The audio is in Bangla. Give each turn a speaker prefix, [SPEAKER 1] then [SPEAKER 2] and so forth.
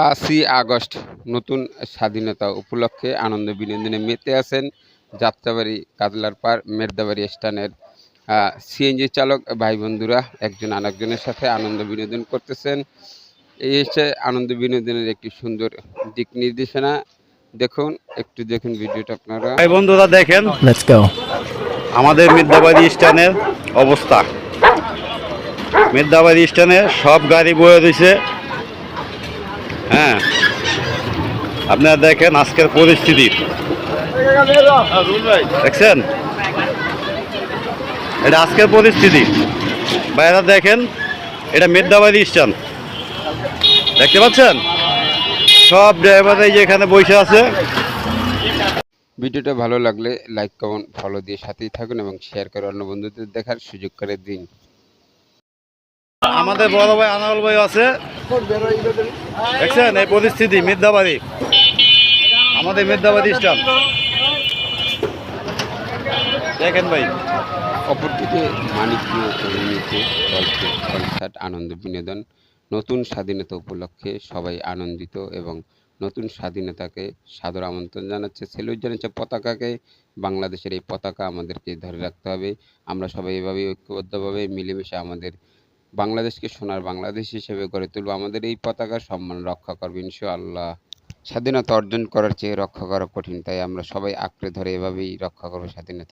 [SPEAKER 1] পাঁচই আগস্ট নতুন স্বাধীনতা উপলক্ষে আনন্দ বিনোদনে মেতে আছেন যাত্রাবাড়ি কাদলার পার মেরদাবাড়ি স্ট্যান্ডের সিএনজি চালক ভাই বন্ধুরা একজন আরেকজনের সাথে আনন্দ বিনোদন করতেছেন। এই হচ্ছে আনন্দ বিনোদনের একটি সুন্দর দিক নির্দেশনা। দেখুন একটু দেখুন ভিডিওটা আপনারা।
[SPEAKER 2] ভাই বন্ধুরা দেখেন. আমাদের মির্দাবাড়ি স্ট্যান্ডের অবস্থা। মির্দাবাড়ি স্ট্যান্ডে সব গাড়ি বয়ে রয়েছে। হ্যাঁ। আপনারা দেখেন আজকের পরিস্থিতি। দেখছেন? এটা আজকের পরিস্থিতি। বাইরে দেখেন এটা মির্দাবাড়ি স্ট্যান্ড। দেখতে পাচ্ছেন? সব ড্রাইভাররাই যে এখানে বসে আছে।
[SPEAKER 1] ভিডিওটা ভালো লাগলে লাইক কমেন্ট ফলো দিয়ে সাথেই থাকুন এবং শেয়ার করে অন্য বন্ধুদের দেখার সুযোগ করে দিন।
[SPEAKER 2] আমাদের বড় ভাই আনাউল ভাই আছে। দেখছেন এই পরিস্থিতি মির্দাবাড়ি আমাদের মির্দাবাড়ি স্টান দেখেন ভাই।
[SPEAKER 1] অপরদিকে মানিকীয় গল্প কনসার্ট আনন্দ বিনোদন নতুন স্বাধীনতা উপলক্ষে সবাই আনন্দিত এবং নতুন স্বাধীনতাকে সাদর আমন্ত্রণ জানাচ্ছে সেলুট জানাচ্ছে পতাকাকে। বাংলাদেশের এই পতাকা আমাদেরকে ধরে রাখতে হবে। আমরা সবাই এভাবে ঐক্যবদ্ধভাবে মিলেমিশে আমাদের বাংলাদেশকে সোনার বাংলাদেশ হিসেবে গড়ে তুলব। আমাদের এই পতাকার সম্মান রক্ষা করবে, ইনশাআল্লাহ। স্বাধীনতা অর্জন করার চেয়ে রক্ষা করা কঠিন, তাই আমরা সবাই আঁকড়ে ধরে এভাবেই রক্ষা করব স্বাধীনতা।